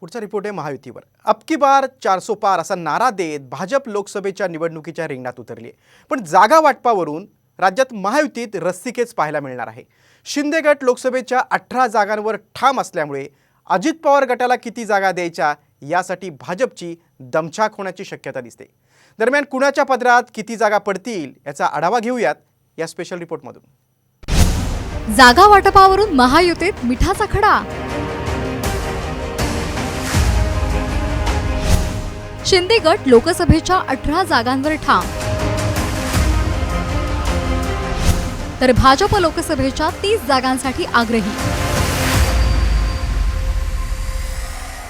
पुढचा रिपोर्ट आहे महायुतीवर. अबकी बार चारसो पार असा नारा देत भाजप लोकसभेच्या निवडणुकीच्या रिंगणात उतरली आहे पण जागा वाटपावरून राज्यात महायुतीत रस्सीकेच पाहायला मिळणार आहे. शिंदे गट लोकसभेच्या अठरा जागांवर ठाम असल्यामुळे अजित पवार गटाला किती जागा द्यायच्या यासाठी भाजपची दमछाक होण्याची शक्यता दिसते. दरम्यान कुणाच्या पदरात किती जागा पडतील याचा आढावा घेऊयात या स्पेशल रिपोर्टमधून जागा वाटपावरून महायुतीत मिठाचा खडा. शिंदे गट लोकसभेच्या अठरा जागांवर ठाम. तर भाजप लोकसभेच्या तीस जागांसाठी आग्रही.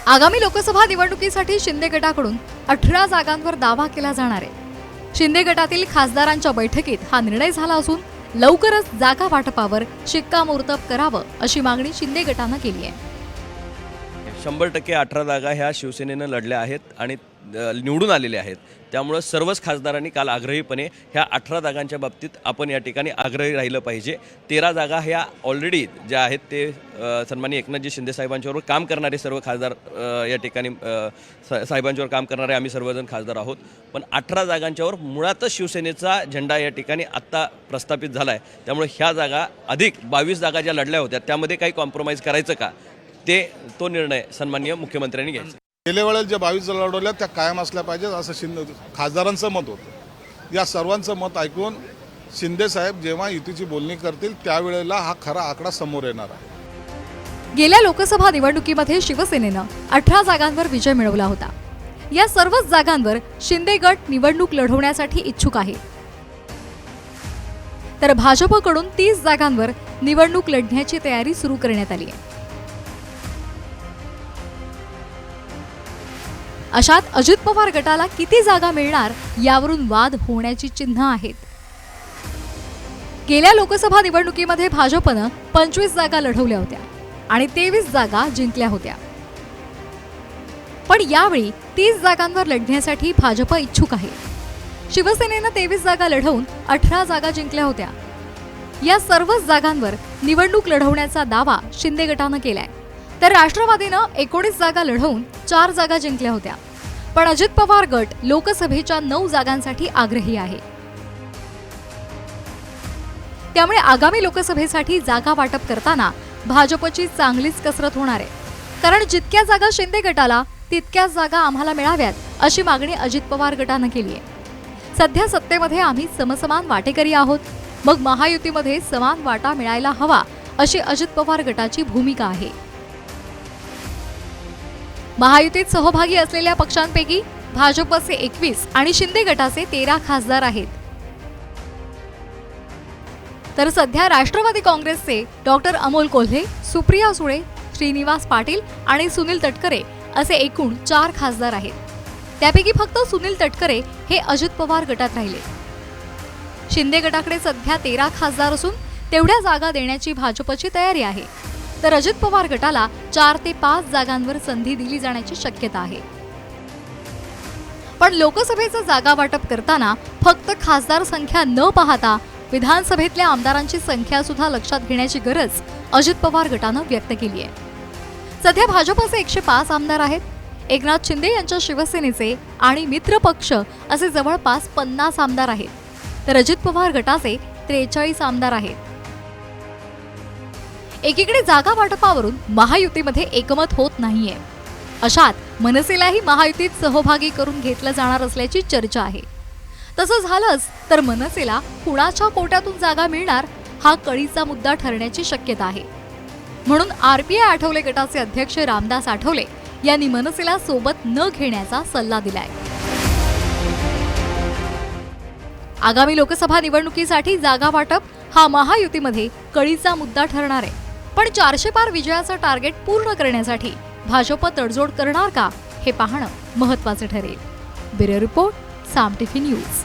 आगामी लोकसभा निवडणुकीसाठी शिंदे गटाकडून अठरा जागांवर दावा केला जाणार आहे. शिंदे गटातील खासदारांच्या बैठकीत हा निर्णय झाला असून लवकरच जागा वाटपावर शिक्कामोर्तब करावं अशी मागणी शिंदे गटानं केली आहे. शंभर टक्के अठरा जागा ह्या शिवसेनेनं लढल्या आहेत आणि निवडून आलेले आहेत. त्यामुळं सर्वच खासदारांनी काल आग्रहीपणे ह्या अठरा जागांच्या बाबतीत आपण या ठिकाणी आग्रही राहिलं पाहिजे. तेरा जागा ह्या ऑलरेडी ज्या आहेत ते सन्मानी एकनाथजी शिंदे साहेबांच्यावर काम करणारे सर्व खासदार या ठिकाणी सा- साहेबांच्यावर काम करणारे आम्ही सर्वजण खासदार आहोत. पण अठरा जागांच्यावर मुळातच शिवसेनेचा झेंडा या ठिकाणी आत्ता प्रस्थापित झाला आहे त्यामुळे ह्या जागा अधिक बावीस जागा ज्या लढल्या होत्या त्यामध्ये काही कॉम्प्रोमाइज करायचं का? ते तो निर्णय सन्मान्य मुख्यमंत्र्यांनी घ्यायचा. गेल्या वेळेला ज्या बावीस लढवल्या त्या कायम असल्या पाहिजेत असं शिंदे खासदारांचं मत होतं. या सर्वांचं मत ऐकून शिंदे साहेब जेव्हा युतीची बोलणी करतील त्यावेळेला हा खरा आकडा समोर येणार आहे. गेल्या लोकसभा निवडणुकीमध्ये शिवसेनेनं अठरा जागांवर विजय मिळवला होता. या सर्वच जागांवर शिंदे गट निवडणूक लढवण्यासाठी इच्छुक आहे. तर भाजपकडून तीस जागांवर निवडणूक लढण्याची तयारी सुरू करण्यात आली आहे. अशात अजित पवार गटाला किती जागा मिळणार यावरून वाद होण्याची चिन्ह आहेत. गेल्या लोकसभा निवडणुकीमध्ये भाजपनं पंचवीस जागा लढवल्या होत्या आणि तेवीस जागा जिंकल्या होत्या. पण यावेळी तीस जागांवर लढण्यासाठी भाजप इच्छुक आहे. शिवसेनेनं तेवीस जागा लढवून अठरा जागा जिंकल्या होत्या. या सर्वच जागांवर निवडणूक लढवण्याचा दावा शिंदे गटानं केलाय. तर राष्ट्रवादीनं एकोणीस जागा लढवून चार जागा जिंकल्या होत्या. पण अजित पवार गट लोकसभेच्या नऊ जागांसाठी आग्रही आहे. त्यामुळे आगामी लोकसभेसाठी जागा वाटप करताना भाजपची चांगलीच कसरत होणार आहे. कारण जितक्या जागा शिंदे गटाला तितक्याच जागा आम्हाला मिळाव्यात अशी मागणी अजित पवार गटानं केली आहे. सध्या सत्तेमध्ये आम्ही समसमान वाटेकरी आहोत. मग महायुतीमध्ये समान वाटा मिळायला हवा अशी अजित पवार गटाची भूमिका आहे. महायुतीत सहभागी असलेल्या पक्षांपैकी भाजपचे एकवीस आणि शिंदे गटाचे तेरा खासदार आहेत. तर सध्या राष्ट्रवादी काँग्रेसचे डॉक्टर अमोल कोल्हे सुप्रिया सुळे श्रीनिवास पाटील आणि सुनील तटकरे असे एकूण चार खासदार आहेत. त्यापैकी फक्त सुनील तटकरे हे अजित पवार गटात राहिले. शिंदे गटाकडे सध्या तेरा खासदार असून तेवढ्या जागा देण्याची भाजपची तयारी आहे. तर अजित पवार गटाला चार ते पाच जागांवर संधी दिली जाण्याची शक्यता आहे. पण लोकसभेचं जागा वाटप करताना फक्त खासदार संख्या न पाहता विधानसभेतल्या आमदारांची संख्या सुद्धा लक्षात घेण्याची गरज अजित पवार गटानं व्यक्त केली आहे. सध्या भाजपचे एकशे पाच आमदार आहेत. एकनाथ शिंदे यांच्या शिवसेनेचे आणि मित्र पक्ष असे जवळपास पन्नास आमदार आहेत. तर अजित पवार गटाचे त्रेचाळीस आमदार आहेत. एकीकडे जागा वाटपावरून महायुतीमध्ये एकमत होत नाहीये. अशात मनसेलाही महायुतीत सहभागी करून घेतलं जाणार असल्याची चर्चा आहे. तसं झालंच तर मनसेला कुणाच्या कोट्यातून जागा मिळणार हा कळीचा मुद्दा ठरण्याची शक्यता आहे. म्हणून आरपीआय आठवले गटाचे अध्यक्ष रामदास आठवले यांनी मनसेला सोबत न घेण्याचा सल्ला दिलाय. आगामी लोकसभा निवडणुकीसाठी जागा वाटप हा महायुतीमध्ये कळीचा मुद्दा ठरणार आहे. पण चारशे पार विजयाचं टार्गेट पूर्ण करण्यासाठी भाजप तडजोड करणार का हे पाहणं महत्वाचं ठरेल. Bureau report Saam TV news.